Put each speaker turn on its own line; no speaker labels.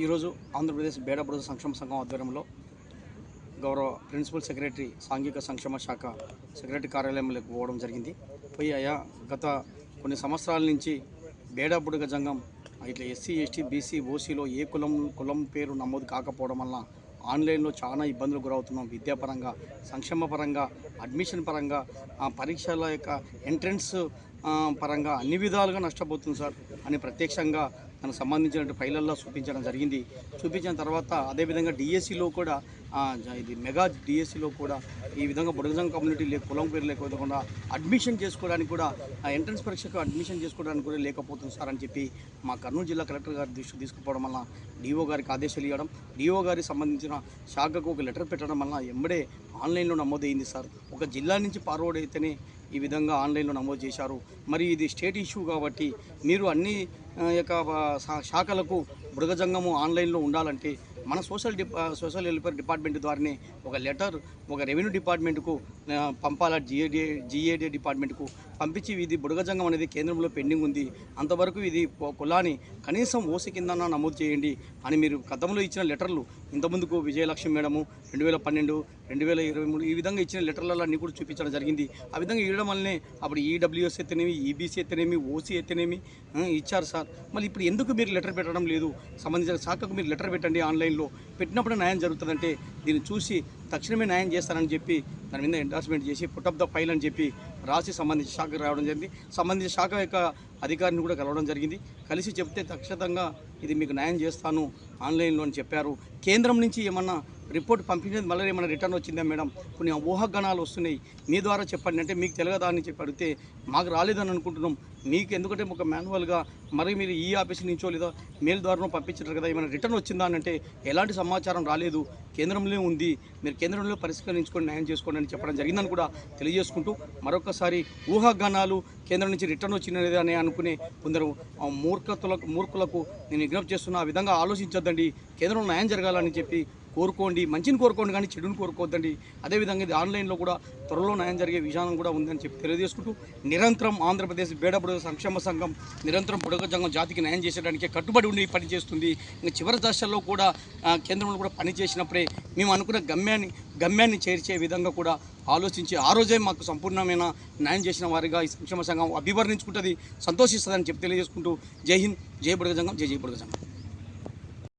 ఈరోజు ఆంధ్రప్రదేశ్ బేడబుడ సంక్షేమ సంఘం ఆధ్వర్యంలో గౌరవ ప్రిన్సిపల్ సెక్రటరీ సాంఘిక సంక్షేమ శాఖ సెక్రటరీ కార్యాలయంలోకి పోవడం జరిగింది. పోయి అయా గత కొన్ని సంవత్సరాల నుంచి బేడబుడుగ జంగం ఇట్లా ఎస్సీ ఎస్టీ బీసీ ఓసీలో ఏ కులం కులం పేరు నమోదు కాకపోవడం వల్ల ఆన్లైన్లో చాలా ఇబ్బందులు గురవుతున్నాం. విద్యాపరంగా సంక్షేమ పరంగా అడ్మిషన్ పరంగా ఆ పరీక్షల యొక్క ఎంట్రన్స్ పరంగా అన్ని విధాలుగా నష్టపోతుంది సార్. అని ప్రత్యక్షంగా దానికి సంబంధించినటువంటి ఫైళ్ళల్లో చూపించడం జరిగింది. చూపించిన తర్వాత అదేవిధంగా డిఎస్సిలో కూడా ఇది మెగా డిఎస్సిలో కూడా ఈ విధంగా బుడగజం కమ్యూనిటీ లే కులం పేరు లేకపోకుండా అడ్మిషన్ చేసుకోవడానికి కూడా ఎంట్రన్స్ పరీక్షకు అడ్మిషన్ చేసుకోవడానికి కూడా లేకపోతుంది సార్ అని చెప్పి మా కర్నూలు జిల్లా కలెక్టర్ గారి దృష్టి తీసుకుపోవడం వల్ల డిఓ గారికి ఆదేశాలు ఇవ్వడం డిఓ గారికి సంబంధించిన శాఖకు ఒక లెటర్ పెట్టడం వల్ల ఎంబడే ఆన్లైన్లో నమోదైంది సార్. ఒక జిల్లా నుంచి ఫార్వర్డ్ అయితేనే ఈ విధంగా ఆన్లైన్లో నమోదు చేశారు. మరి ఇది స్టేట్ ఇష్యూ కాబట్టి మీరు అన్ని యొక్క శాఖలకు మృగజంగము ఆన్లైన్లో ఉండాలంటే మన సోషల్ డిపా సోషల్ వెల్ఫేర్ డిపార్ట్మెంట్ ద్వారానే ఒక లెటర్ ఒక రెవెన్యూ డిపార్ట్మెంట్కు పంపాల పంపాలా జిఏడి జిఏడి డిపార్ట్మెంట్కు పంపించి ఇది బుడగజంగం అనేది కేంద్రంలో పెండింగ్ ఉంది. అంతవరకు ఇది కులాన్ని కనీసం ఓసి కింద నమోదు చేయండి అని మీరు గతంలో ఇచ్చిన లెటర్లు ఇంతకుముందుకు విజయలక్ష్మి మేడము రెండు వేల పన్నెండు రెండు వేల ఇరవై మూడు ఈ విధంగా ఇచ్చిన లెటర్లలో కూడా చూపించడం జరిగింది. ఆ విధంగా ఇవ్వడం వల్లనే అప్పుడు ఈడబ్ల్యూఎస్ ఎత్తనేమి ఈబీసీ ఎత్తనేమి ఓసీ ఎత్తనేమి ఇచ్చారు సార్. మళ్ళీ ఇప్పుడు ఎందుకు మీరు లెటర్ పెట్టడం లేదు? సంబంధించిన శాఖకు మీరు లెటర్ పెట్టండి ఆన్లైన్ ఆన్లైన్లో పెట్టినప్పుడు న్యాయం జరుగుతుందంటే దీన్ని చూసి తక్షణమే న్యాయం చేస్తానని చెప్పి దాని మీద ఎండార్స్మెంట్ చేసి పుట్ అప్ ద ఫైల్ అని చెప్పి రాసి సంబంధించిన శాఖకు రావడం జరిగింది. సంబంధించిన శాఖ యొక్క అధికారిని కూడా కలవడం జరిగింది. కలిసి చెప్తే ఖచ్చితంగా ఇది మీకు న్యాయం చేస్తాను ఆన్లైన్లో అని చెప్పారు. కేంద్రం నుంచి ఏమన్నా రిపోర్ట్ పంపించేది మళ్ళీ ఏమైనా రిటర్న్ వచ్చిందా మేడం? కొన్ని ఊహాగణాలు వస్తున్నాయి. మీ ద్వారా చెప్పండి. అంటే మీకు తెలియదా అని చెప్పి అడిగితే మాకు రాలేదని అనుకుంటున్నాం. మీకు ఎందుకంటే ఒక మాన్యువల్గా మరి మీరు ఈ ఆఫీస్ నుంచో లేదా మెయిల్ ద్వారానో పంపించారు కదా ఏమైనా రిటర్న్ వచ్చిందా అని అంటే ఎలాంటి సమాచారం రాలేదు. కేంద్రంలో ఉంది. మీరు కేంద్రంలో పరిష్కరించుకొని న్యాయం చేసుకోండి అని చెప్పడం జరిగిందని కూడా తెలియజేసుకుంటూ మరొకసారి ఊహాగానాలు కేంద్రం నుంచి రిటర్న్ వచ్చినది అని అనుకునే కొందరు మూర్ఖతులకు మూర్ఖులకు నేను విజ్ఞప్తి చేస్తున్నా. ఆ విధంగా ఆలోచించొద్దండి. కేంద్రంలో న్యాయం జరగాలని చెప్పి కోరుకోండి మంచిని కోరుకోండి కానీ చెడుని కోరుకోవద్దండి. అదేవిధంగా ఇది ఆన్లైన్లో కూడా త్వరలో న్యాయం జరిగే విధానం కూడా ఉందని చెప్పి తెలియజేసుకుంటూ నిరంతరం ఆంధ్రప్రదేశ్ బేడబుడ సంక్షేమ సంఘం నిరంతరం బుడగ సంఘం జాతికి న్యాయం చేసేయడానికి కట్టుబడి ఉండి పనిచేస్తుంది. ఇంకా చివరి దశల్లో కూడా కేంద్రంలో కూడా పని చేసినప్పుడే మేము అనుకున్న గమ్యాన్ని గమ్యాన్ని చేర్చే విధంగా కూడా ఆలోచించి ఆ రోజే మాకు సంపూర్ణమైన న్యాయం చేసిన వారిగా ఈ సంక్షేమ సంఘం అభివర్ణించుకుంటుంది సంతోషిస్తుందని చెప్పి తెలియజేసుకుంటూ జై హింద్ జై బుడగ సంఘం జై జై బుడగ సంఘం